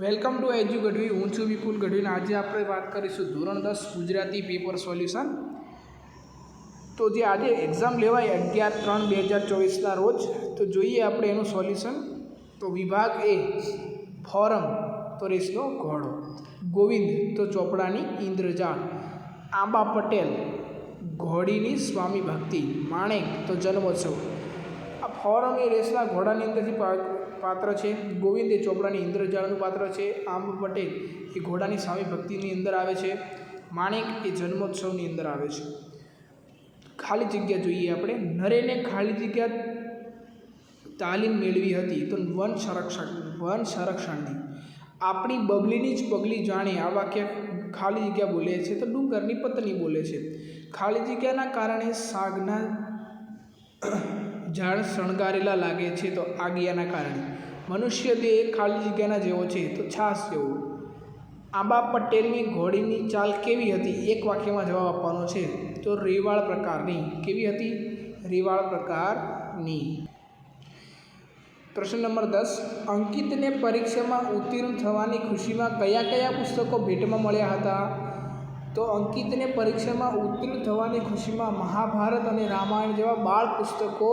Welcome to એજ્યુ ગઢવી, હું છું વિપુલ ગઢવીને આજે આપણે વાત કરીશું ધોરણ દસ ગુજરાતી પેપર સોલ્યુશન તો જે આજે એક્ઝામ લેવાય અગિયાર ત્રણ બે હજાર ચોવીસના રોજ, તો જોઈએ આપણે એનું સોલ્યુશન તો વિભાગ એ, ફોરમ, તો રેસનો ઘોડો. ગોવિંદ, તો ચોપડાની ઇન્દ્રજાળ. આંબા પટેલ, ઘોડીની સ્વામી ભક્તિ. માણેક, તો જન્મોત્સવ. આ ફોરમ એ રેસના ઘોડાની અંદરથી પાત્ર છે. ગોવિંદ એ ચોપડાની ઇન્દ્રજાળનું પાત્ર છે. આંબ પટેલ એ ઘોડાની સ્વામી ભક્તિની અંદર આવે છે. માણેક એ જન્મોત્સવની અંદર આવે છે. ખાલી જગ્યા જોઈએ આપણે. નરેને ખાલી જગ્યા તાલીમ મેળવી હતી. તો વન સંરક્ષણ, વન સંરક્ષણની. આપણી બબલીની જ પગલી જાણે આ વાક્ય ખાલી જગ્યા બોલે છે તો ડુંગરની પત્ની બોલે છે. ખાલી જગ્યાના કારણે સાગના ઝાડ શણગારેલા લાગે છે તો આગિયાના કારણે. મનુષ્ય દેહ ખાલી જગ્યાના જેવો છે તો છાસ જેવો. આંબા પટેલની ઘોડીની ચાલ કેવી હતી? એક વાક્યમાં જવાબ આપવાનો છે, તો રેવાળ પ્રકારની. કેવી હતી? રેવાળ પ્રકારની. પ્રશ્ન નંબર દસ, અંકિતને પરીક્ષામાં ઉત્તીર્ણ થવાની ખુશીમાં કયા કયા પુસ્તકો ભેટમાં મળ્યા હતા? તો અંકિતને પરીક્ષામાં ઉત્તીર્ણ થવાની ખુશીમાં મહાભારત અને રામાયણ જેવા બાળ પુસ્તકો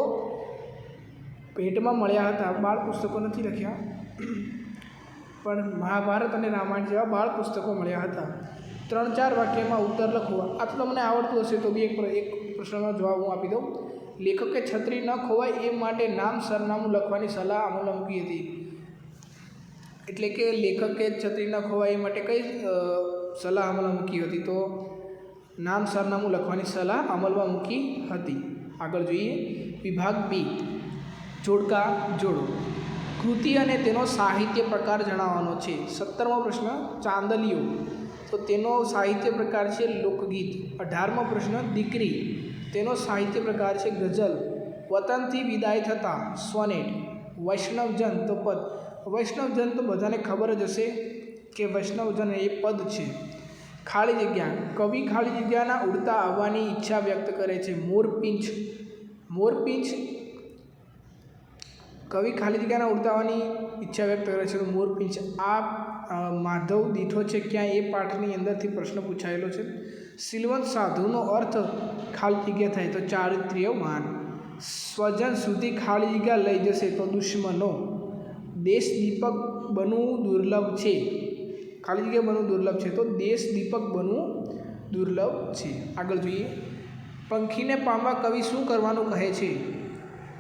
ભેટમાં મળ્યા હતા. બાળ પુસ્તકો નથી લખ્યા, પણ મહાભારત અને રામાયણ જેવા બાળ પુસ્તકો મળ્યા હતા. ત્રણ ચાર વાક્યમાં ઉત્તર લખવા આ તો તમને આવડતું હશે તો બી એક એક પ્રશ્નનો જવાબ હું આપી દઉં. લેખકે છત્રી ન ખોવાય એ માટે નામ સરનામું લખવાની સલાહ અમલમાં મૂકી હતી. એટલે કે લેખકે છત્રી ન ખોવાય એ માટે કઈ સલાહ અમલમાં મૂકી હતી. તો નામ સરનામું લખવાની સલાહ અમલમાં મૂકી હતી. આગળ જોઈએ. વિભાગ બી. જોડકા જોડો. કૃતિ અને તેનો સાહિત્ય પ્રકાર જણાવવાનો છે. સત્તરમો પ્રશ્ન ચાંદલિયો તો તેનો સાહિત્ય પ્રકાર છે લોકગીત. અઢારમો પ્રશ્ન, દીકરી. તેનો સાહિત્ય પ્રકાર છે ગઝલ. વતનથી વિદાય થતાં સ્વનેટ. વૈષ્ણવજન તો પદ. વૈષ્ણવજન તો બધાને ખબર જ હશે કે વૈષ્ણવજન એ પદ છે. ખાલી જગ્યા. કવિ ખાલી જગ્યાના ઉડતા આવવાની ઈચ્છા વ્યક્ત કરે છે. મોરપીંછ. મોરપીંછ કવિ ખાલી જગ્યાના ઉડતા આવવાની ઈચ્છા વ્યક્ત કરે છે. તો મોરપીંછ, આ માધવ દીઠો છે ક્યાં એ પાઠની અંદરથી પ્રશ્ન પૂછાયેલો છે. સિલવંત સાધુનો અર્થ ખાલી જગ્યા થાય તો ચારિત્ર્ય માન. સ્વજન સુધી ખાલી જગ્યા લઈ જશે તો દુશ્મનો. દેશ દીપક બનવું દુર્લભ છે. ખાલી જગ્યા બનવું દુર્લભ છે. તો દેશ દીપક બનવું દુર્લભ છે. આગળ જોઈએ. પંખીને પામવા કવિ શું કરવાનું કહે છે?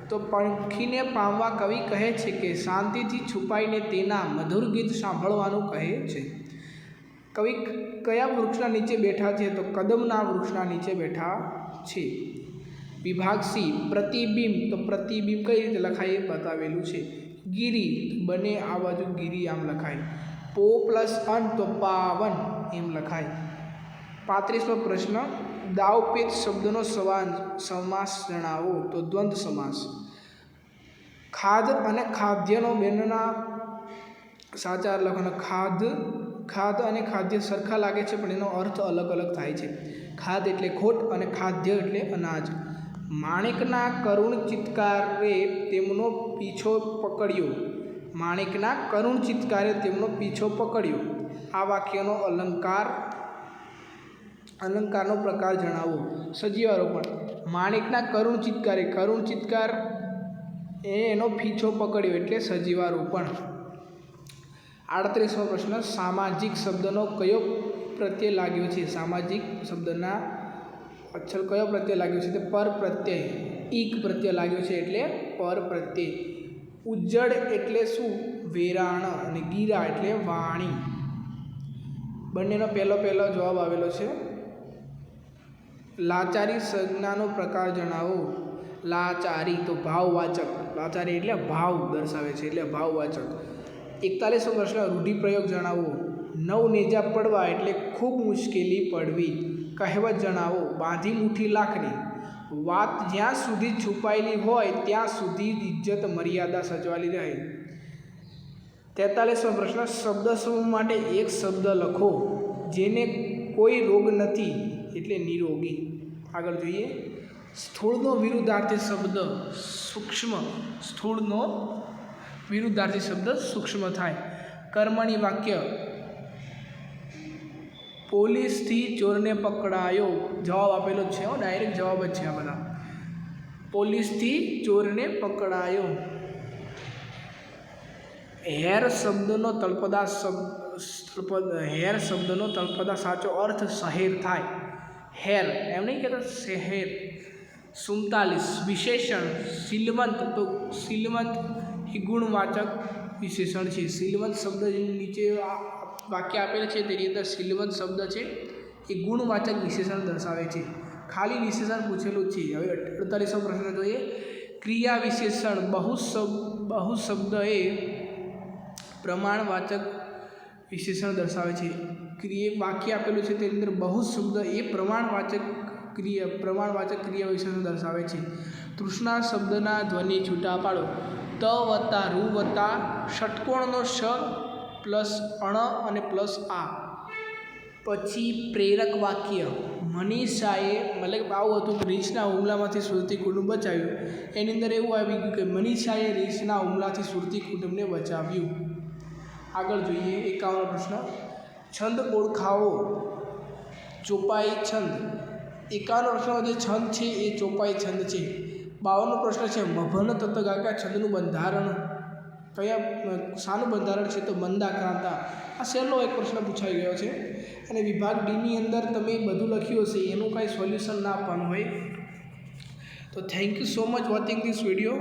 તો પંખીને પામવા કવિ કહે છે કે શાંતિથી છુપાઈને તેના મધુર ગીત સાંભળવાનું કહે છે. કવિ કયા વૃક્ષના નીચે બેઠા છે? તો કદમના વૃક્ષના નીચે બેઠા છે. વિભાગ સી, પ્રતિબિંબ. તો પ્રતિબિંબ કઈ રીતે લખાય? એ બતાવેલું છે. ગીરી. બને આ બાજુ ગીરી આમ લખાય. પો પ્લસ અન તો પાવન એમ લખાય. પાંત્રીસમો પ્રશ્ન, દાવપેચ શબ્દનો સવાન, સમાસ જણાવો તો દ્વંદ્વ સમાસ. ખાદ અને ખાદ્યનો બેનના સાચા લખવાનો ખાદ ખાદ અને ખાદ્ય સરખા લાગે છે પણ એનો અર્થ અલગ અલગ થાય છે. ખાદ એટલે ખોટ અને ખાદ્ય એટલે અનાજ. માણેકના કરુણ ચિત્કારે તેમનો પીછો પકડ્યો. માણેકના કરુણ ચિત્કારે તેમનો પીછો પકડ્યો. આ વાક્યનો અલંકાર, અલંકારનો પ્રકાર જણાવો. સજીવારોપણ માણેકના કરુણ ચિત્કારે. કરુણ ચિત્કાર એ એનો પીછો પકડ્યો એટલે સજીવારોપણ આડત્રીસમો પ્રશ્ન, સામાજિક શબ્દનો કયો પ્રત્યય લાગ્યો છે? સામાજિક શબ્દના અક્ષર કયો પ્રત્યય લાગ્યો છે? તે પર પ્રત્યય, ઈક પ્રત્યય લાગ્યો છે એટલે પર પ્રત્યય. ઉજ્જડ એટલે શું? વેરાણ અને ગીરા એટલે વાણી. બંનેનો પહેલો પહેલો જવાબ આવેલો છે. લાચારી સંજ્ઞાનો પ્રકાર જણાવો. લાચારી તો ભાવવાચક. લાચારી એટલે ભાવ દર્શાવે છે, એટલે ભાવવાચક. એકતાલીસમો પ્રશ્ન, રૂઢિપ્રયોગ જણાવો. નવ નેજા પડવા એટલે ખૂબ મુશ્કેલી પડવી. કહેવત જણાવો, બાંધી મુઠ્ઠી લાખની. વાત જ્યાં સુધી છુપાયેલી હોય, ત્યાં સુધી ઇજ્જત મર્યાદા સચવાલી રહે. તેતાલીસમો પ્રશ્ન, શબ્દ સમૂહ માટે એક શબ્દ લખો, જેને કોઈ રોગ નથી, એટલે નિરોગી. આગળ જોઈએ. સ્થૂળનો વિરુદ્ધાર્થી શબ્દ સૂક્ષ્મ, સ્થૂળનો વિરુદ્ધાર્થી શબ્દ સૂક્ષ્મ થાય. કર્મણી વાક્ય પોલીસથી ચોરને પકડાયો. જવાબ આપેલો જ છે ડાયરેક્ટ જવાબ જ છે આ બધા. પોલીસથી ચોરને પકડાયો. હેર શબ્દનો તળપદા શબ્દ હેર શબ્દનો તળપદા સાચો અર્થ શહેર થાય. હેર, એમ નહીં કહેતા, શહેર. સુડતાલીસ વિશેષણ સિલવંત તો સિલવંત એ ગુણવાચક વિશેષણ છે. સિલવંત શબ્દ નીચે વાક્ય આપેલ છે, તેની અંદર શીલવંત શબ્દ છે. એ ગુણવાચક વિશેષણ દર્શાવે છે. ખાલી વિશેષણ પૂછેલું છે. હવે અડતાલીસો પ્રશ્ન જોઈએ. ક્રિયા વિશેષણ બહુ શબ્દ બહુ શબ્દ એ પ્રમાણવાચક વિશેષણ દર્શાવે છે. ક્રિયા, વાક્ય આપેલું છે, તેની અંદર બહુ શબ્દ એ પ્રમાણવાચક ક્રિયા પ્રમાણવાચક ક્રિયા વિશેષણ દર્શાવે છે. તૃષ્ણા શબ્દના ધ્વનિ છૂટા પાડો. ત વત્તા રૂ વત્તા ષટકોણનો શ પ્લસ અણ અને પ્લસ આ. પછી પ્રેરક વાક્ય. મનીષાએ, મતલબ આવું હતું રીસના હુમલામાંથી સુરતી કુટુંબ બચાવ્યું. એની અંદર એવું આવી ગયું કે મનીષાએ રીંછના હુમલાથી સુરતી કુટુંબને બચાવ્યું. આગળ જોઈએ એકાવન પ્રશ્ન. છંદ ઓળખાવો. ચોપાઈ છંદ. એકાવન પ્રશ્નનો જે છંદ છે એ ચોપાઈ છંદ છે. બાવનનો પ્રશ્ન છે, મભન તત્વગાકા છંદનું બંધારણ. કયા શાનું બંધારણ છે તો મંદાક્રાંતા. આ સહેલો એક પ્રશ્ન પૂછાઈ ગયો છે. અને વિભાગ ડીની અંદર તમે બધું લખ્યું હશે, એનું કાંઈ સોલ્યુશન ના આપવાનું હોય. તો thank you so much watching this video